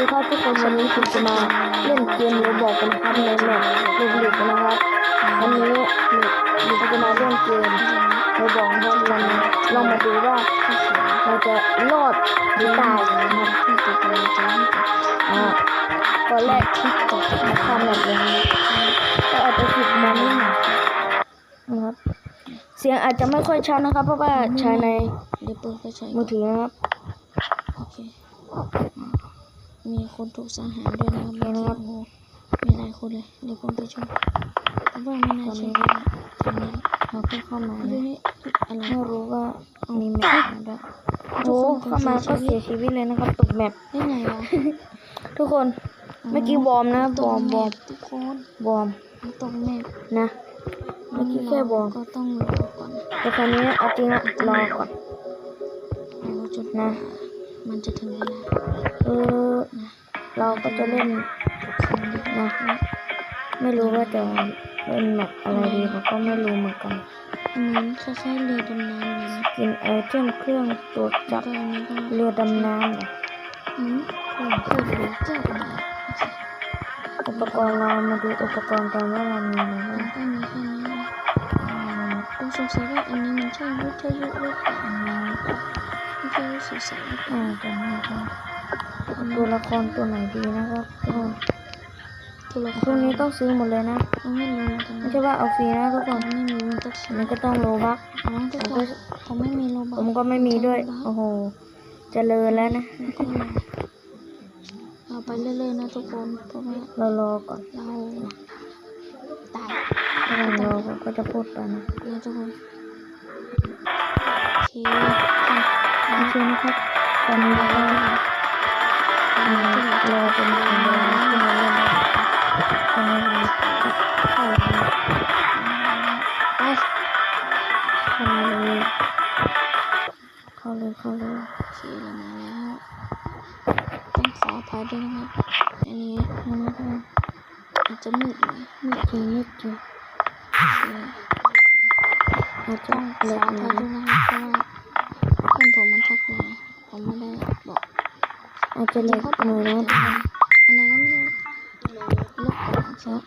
ดีครับทุกคนวันนี้ผมจะมาเล่นเกมโรบอกกันครับในแมปลูกหลิกนะครับวันนี้เราจะมาเล่นเกมโรบอกครับวันนี้ลองมาดูว่าเราจะรอดหรือตายนะครับที่จะกำลังจะให้กับอ่าตอนแรกที่ตกมาข้ามแบบนี้ก็อาจจะผิดมานิดหน่อยนะครับเสียงอาจจะไม่ค่อยชัดนะครับ เพราะว่าใช้ในมือถือนะครับโอเค มีคนถูกสังหารด้วยนะครับเห็นไหมครับโอ้โหมีหลายคนเลยเดี๋ยวผมไปช่วยแต่ว่าไม่น่าใช่ตรงนี้เราก็เข้ามาเฮ้นะยอะไรไม่รู้ว่ามีแมปมาด้วยโอ้เข้ามาก็เสียชีวิตเลยนะครับตกแมปได้ไงวะทุกคนเมื่อกี้วอร์มนะตวกอร์มแมวอร์มปทุกคนวอร์มตกแมปนะเมื่อกี้แค่วอร์มก็ต้องรอก่อนแต่คราวนี้เอาจริงอะรอก่อนรอจนนะ มันจะถึงเวลาเออ เราก็จะเล่นครั้งนี้นะไม่รู้ว่าจะเล่นแมปอะไรดีผมก็ไม่รู้เหมือนกันอันนี้คล้ายๆเรือดำน้ำเลยนะกินไอเทมเครื่องตรวจแล้จัวบก็อันนี้ก็เรือดำน้ำเหรออืมเพื่อดูเจ้าหน้าอุปกรณ์เรามาดูอุปกรณ์กันว่าเรามีอะไรบ้างก็มีแค่นี้ผมสงสัยว่าอันนี้มันใช่วิทยุหรือเปล่าวิ ทยุสื่อสารหรือเปล่าอ่าจะไม่ได้ตัวละครตัวไหนดีนะครับทุกคนตัวละคพวกรนี้ต้องซื้อหมดเลยนะเราไม่รู้กันไม่ใช่ว่าเอาฟรีนะทุกคนไม่รู้ต้องอันนี้ก็ต้องโลบักอ๋อทุกคนเขาไม่มีโลบอผมก็ไม่มีด้วย โอ้โหเจริญแล้วนะเราไปเรื่อยๆนะทุกคนเพราะว่าเรารอก่อนเราตายถ้าเรารอก่อนก็จะพูดไปนะนะทุกคนโอเค โอเคนะครับตอนนี้เราก็อ่ารอเป็นคนเดียวนะที่มาเล่นตอนนี้เราเข้าเลยไปเข้ามาเลยเข้าเลยเข้าเลยโอเคเรามาแล้วต้องขออภัยด้วยนะครับอันนี้นะครับอาจจะมืดหน่อยไม่จริงไม่จริงโอเคอาจจะต้องขเล็อกอหภัน่อยยด้วยนะครับ มันทักมาผมไม่ได้บอกอาจจะเล็กหน่อยนะอะไรก็ไม่รู้ลบก่อนครับ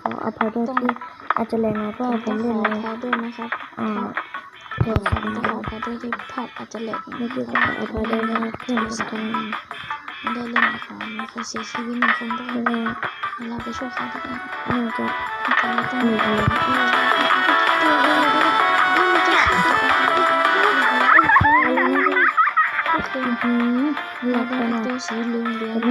ขออภัยด้วยที่อาจจะแรงน่อยเพราะว่าผมงขเล่นอในอด้วยนะครับอ่าโทต้รศัพท์องนะขออภัยด้วยที่ภาพอาจจะแหลกนะเมื่อขออภัยด้วยนะเพื่อนผมทำไม่ได้เล่นละครับมีคนเสียชีวิตหนึ่งคนด้วยไม่ได้เวลาไปช่วยเขาทุกคนน่าจะจะไม่ต้องมีอะไร อะไ